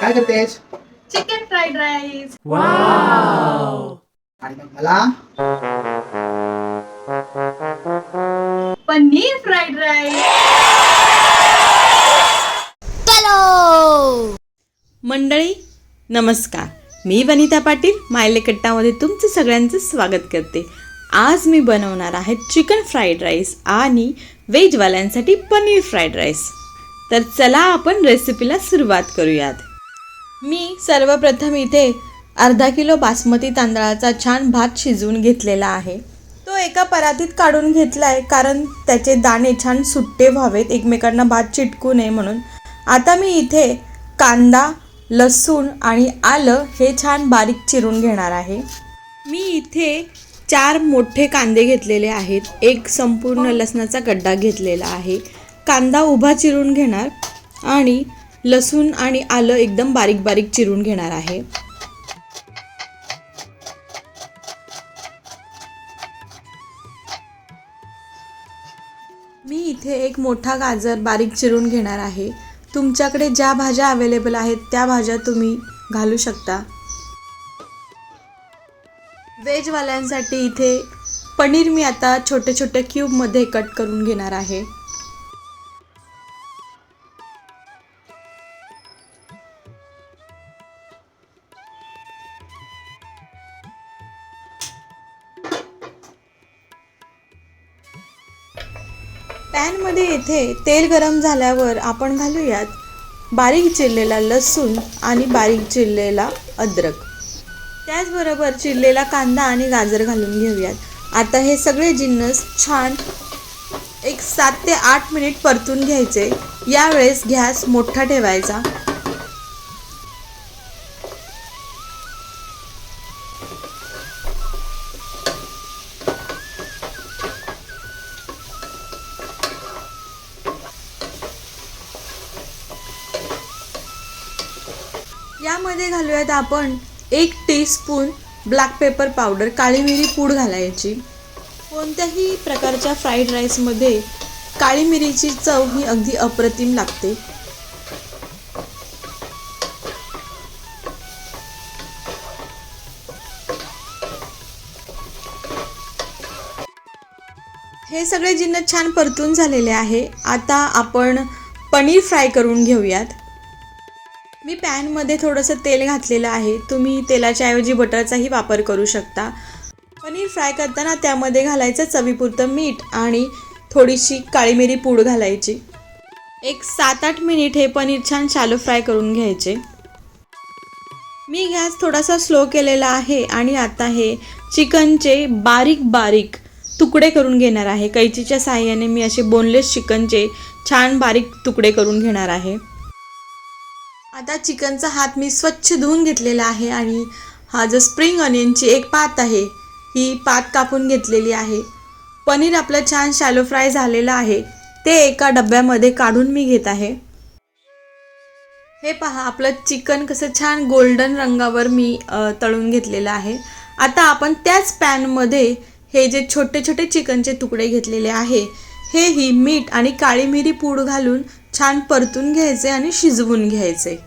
काय करतेस? Chicken fried rice आणि मग मला? पनीर फ्राईड राईस मंडळी नमस्कार. मी वनिता पाटील मायले कट्टामध्ये तुमचं सगळ्यांचं स्वागत करते. आज मी बनवणार आहे चिकन फ्राईड राईस आणि व्हेजवाल्यांसाठी पनीर फ्राईड राईस तर चला आपण रेसिपीला सुरुवात करूयात. मी सर्वप्रथम इथे अर्धा किलो बासमती तांदळाचा छान भात शिजवून घेतलेला आहे. तो एका परातीत काढून घेतला आहे कारण त्याचे दाणे छान सुट्टे व्हावेत एकमेकांना भात चिटकू नये म्हणून. आता मी इथे कांदा लसूण आणि आलं हे छान बारीक चिरून घेणार आहे. मी इथे चार मोठे कांदे घेतलेले आहेत. एक संपूर्ण लसणाचा गड्डा घेतलेला आहे. कांदा उभा चिरून घेणार आणि लसूण आणि आलं एकदम बारीक बारीक चिरून घेणार आहे. मी इथे एक मोठा गाजर बारीक चिरून घेणार आहे. तुमच्याकडे ज्या भाज्या अवेलेबल आहेत त्या भाज्या तुम्ही घालू शकता. व्हेजवाल्यांसाठी इथे पनीर मी आता छोटे छोटे क्यूबमध्ये कट करून घेणार आहे. पॅनमध्ये येथे तेल गरम झाल्यावर आपण घालूयात बारीक चिरलेला लसूण आणि बारीक चिरलेला अद्रक. त्याचबरोबर चिरलेला कांदा आणि गाजर घालून घेऊयात. आता हे सगळे जिन्नस छान एक सात ते आठ मिनिट परतून घ्यायचे. यावेळेस गॅस मोठा ठेवायचा. यामध्ये घालूयात आपण एक टीस्पून ब्लॅक पेपर पावडर काळी मिरी पूड घालायची. कोणत्याही प्रकारच्या फ्राईड राईसमध्ये काळी मिरीची चव ही अगदी अप्रतिम लागते. हे सगळे जिन्न छान परतून झालेले आहे. आता आपण पनीर फ्राय करून घेऊयात. मी पॅनमध्ये थोडंसं तेल घातलेलं आहे. तुम्ही तेलाच्या ऐवजी बटरचाही वापर करू शकता. पनीर फ्राय करताना त्यामध्ये घालायचं चवीपुरतं मीठ आणि थोडीशी काळी मिरी पूड घालायची. एक सात आठ मिनिट हे पनीर छान शालो फ्राय करून घ्यायचे. मी गॅस थोडासा स्लो केलेला आहे आणि आता हे चिकनचे बारीक बारीक तुकडे करून घेणार आहे. कैचीच्या साहाय्याने मी असे बोनलेस चिकनचे छान बारीक तुकडे करून घेणार आहे. आता चिकनचा हात मी स्वच्छ धुवून घेतलेला आहे आणि हा जो स्प्रिंग अनियनची एक पात आहे ही पात कापून घेतलेली आहे. पनीर आपलं छान शॅलो फ्राय झालेलं आहे. ते एका डब्यामध्ये काढून मी घेत आहे. हे पहा आपलं चिकन कसं छान गोल्डन रंगावर मी तळून घेतलेलं आहे. आता आपण त्याच पॅनमध्ये हे जे छोटे छोटे चिकनचे तुकडे घेतलेले आहे हे ही मीठ आणि काळी मिरी पूड घालून छान परतून घ्यायचे आणि शिजवून घ्यायचे.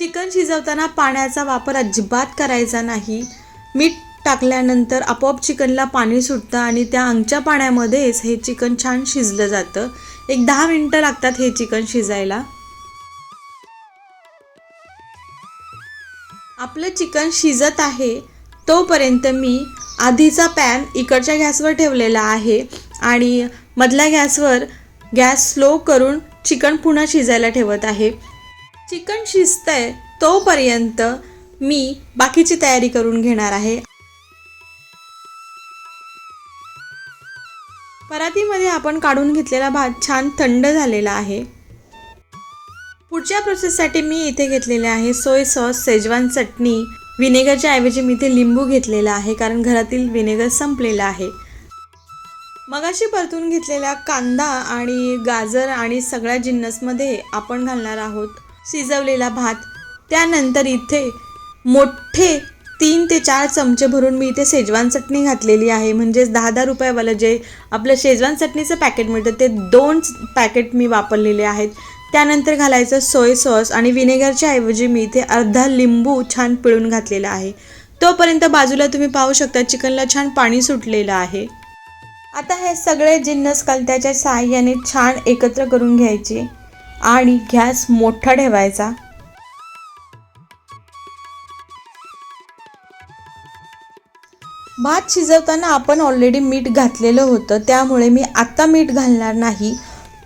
चिकन शिजवताना पाण्याचा वापर अजिबात करायचा नाही. मीठ टाकल्यानंतर आपोआप चिकनला पाणी सुटतं आणि त्या अंगच्या पाण्यामध्येच हे चिकन छान शिजलं जातं. एक दहा मिनटं लागतात हे चिकन शिजायला. आपलं चिकन शिजत आहे तोपर्यंत मी आधीचा पॅन इकडच्या गॅसवर ठेवलेला आहे आणि मधल्या गॅसवर गॅस स्लो करून चिकन पुन्हा शिजायला ठेवत आहे. चिकन शिजतंय तोपर्यंत मी बाकीची तयारी करून घेणार आहे. परातीमध्ये आपण काढून घेतलेला भात छान थंड झालेला आहे. पुढच्या प्रोसेससाठी मी इथे घेतलेले आहे सोय सॉस सेजवान चटणी व्हिनेगरच्या ऐवजी मी इथे लिंबू घेतलेला आहे कारण घरातील विनेगर संपलेला आहे. मगाशी परतून घेतलेला कांदा आणि गाजर आणि सगळ्या जिन्नसमध्ये आपण घालणार आहोत. शिजवलेला भात. त्यानंतर इथे मोठे तीन ते चार चमचे भरून मी इथे शेजवान चटणी घातलेली आहे. म्हणजेच दहा दहा रुपयावालं जे आपलं शेजवान चटणीचं पॅकेट मिळतं ते दोन पॅकेट मी वापरलेले आहेत. त्यानंतर घालायचं सोय सॉस आणि विनेगरच्या ऐवजी मी इथे अर्धा लिंबू छान पिळून घातलेला आहे. तोपर्यंत बाजूला तुम्ही पाहू शकता चिकनला छान पाणी सुटलेलं आहे. आता हे सगळे जिन्नस कलत्याच्या साहाय्याने छान एकत्र करून घ्यायचे. आणि गॅस मोठा ठेवायचा. भात शिजवताना आपण ऑलरेडी मीठ घातलेलं होतं त्यामुळे मी आत्ता मीठ घालणार नाही.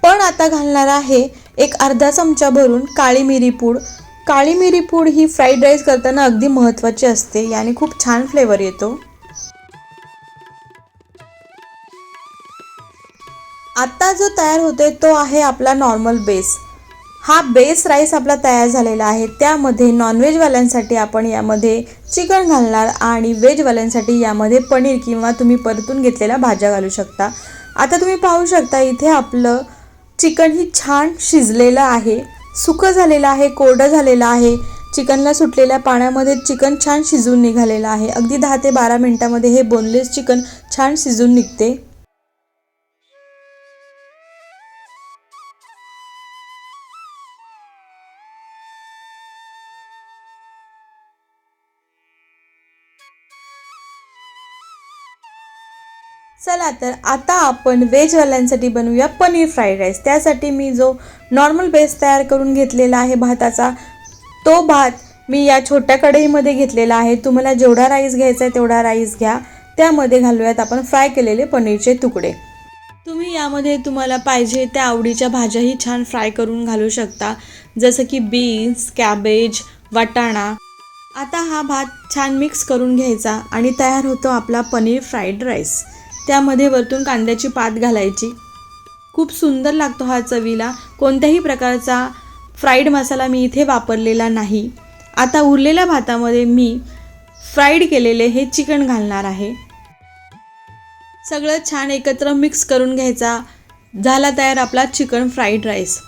पण आता घालणार आहे एक अर्धा चमचा भरून काळी मिरी पूड. काळी मिरी पूड ही फ्राईड राईस करताना अगदी महत्त्वाची असते याने खूप छान फ्लेवर येतो. आत्ता जो तयार होतोय तो आहे आपला नॉर्मल बेस हा बेस राईस आपला तयार झालेला आहे. त्यामध्ये नॉनव्हेजवाल्यांसाठी आपण यामध्ये चिकन घालणार आणि व्हेजवाल्यांसाठी यामध्ये पनीर किंवा तुम्ही परतून घेतलेल्या भाज्या घालू शकता. आता तुम्ही पाहू शकता इथे आपलं चिकन ही छान शिजलेलं आहे. सुकं झालेलं आहे कोरडं झालेलं आहे. चिकनला सुटलेल्या पाण्यामध्ये चिकन छान शिजून निघालेलं आहे. अगदी दहा ते बारा मिनटामध्ये हे बोनलेस चिकन छान शिजून निघते. चला तर आता आपण व्हेजवाल्यांसाठी बनवूया पनीर फ्राईड राईस. त्यासाठी मी जो नॉर्मल बेस तयार करून घेतलेला आहे भाताचा तो भात मी या छोट्या कढईमध्ये घेतलेला आहे. तुम्हाला जेवढा राईस घ्यायचा आहे तेवढा राईस घ्या. त्यामध्ये घालूयात आपण फ्राय केलेले पनीरचे तुकडे. तुम्ही यामध्ये तुम्हाला पाहिजे त्या आवडीच्या भाज्याही छान फ्राय करून घालू शकता. जसं की बीन्स कॅबेज वाटाणा. आता हा भात छान मिक्स करून घ्यायचा आणि तयार होतो आपला पनीर फ्राईड राईस. त्यामध्ये वरतून कांद्याची पात घालायची. खूप सुंदर लागतो हा चवीला. कोणत्याही प्रकारचा फ्राईड मसाला मी इथे वापरलेला नाही. आता उरलेल्या भातामध्ये मी फ्राईड केलेले हे चिकन घालणार आहे. सगळं छान एकत्र मिक्स करून घ्यायचा. झाला तयार आपला चिकन फ्राईड राईस.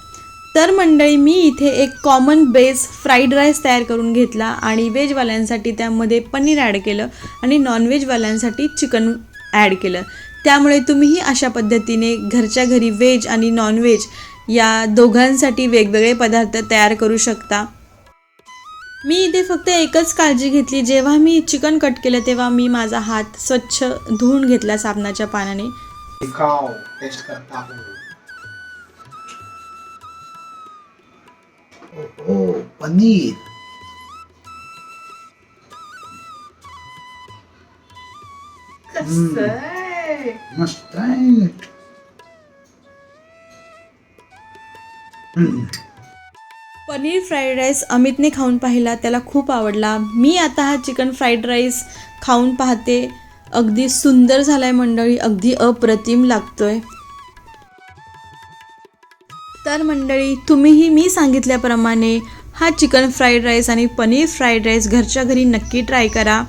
तर मंडळी मी इथे एक कॉमन बेस फ्राईड राईस तयार करून घेतला आणि व्हेजवाल्यांसाठी त्यामध्ये पनीर ॲड केलं आणि नॉनव्हेजवाल्यांसाठी चिकन ॲड केलं. त्यामुळे तुम्हीही अशा पद्धतीने घरच्या घरी व्हेज आणि नॉनव्हेज या दोघांसाठी वेगवेगळे पदार्थ तयार करू शकता. मी इथे फक्त एकच काळजी घेतली. जेव्हा मी चिकन कट केलं तेव्हा मी माझा हात स्वच्छ धुवून घेतला साबणाच्या पाण्याने दिखाओ टेस्ट करता हूँ. ओहो पनीर. कसं आहे? मस्त आहे हम्म. पनीर फ्राईड राईस अमितने खाऊन पाहिला त्याला खूप आवडला. मी आता हा चिकन फ्राईड राईस खाऊन पाहते. अगदी सुंदर झालाय मंडळी अगदी अप्रतिम लागतोय. तर मंडळी तुम्हीही मी सांगितल्याप्रमाणे हा चिकन फ्राईड राईस आणि पनीर फ्राईड राईस घरच्या घरी नक्की ट्राय करा.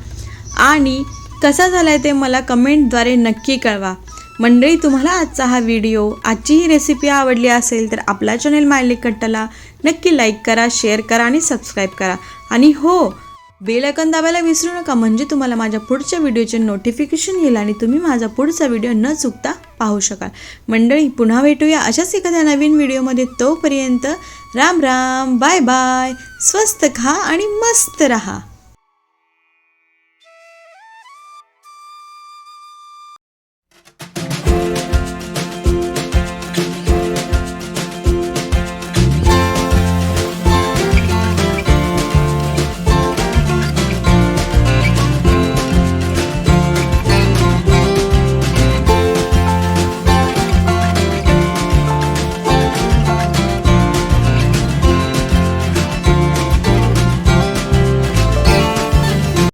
आणि कसा झाला आहे ते मला कमेंटद्वारे नक्की कळवा. मंडळी तुम्हाला आजचा हा व्हिडिओ आजची ही रेसिपी आवडली असेल तर आपला चॅनेल मायलिक कट्टाला नक्की लाईक करा शेअर करा आणि सबस्क्राईब करा. आणि हो बेल दाबायला विसरू नका. म्हणजे तुम्हाला माझ्या पुढच्या व्हिडिओचे नोटिफिकेशन येईल आणि तुम्ही माझा पुढचा व्हिडिओ न चुकता पाहू शकाल. मंडळी पुन्हा भेटूया अशाच एखाद्या नवीन व्हिडिओमध्ये. तोपर्यंत राम राम बाय बाय स्वस्त खा आणि मस्त रहा.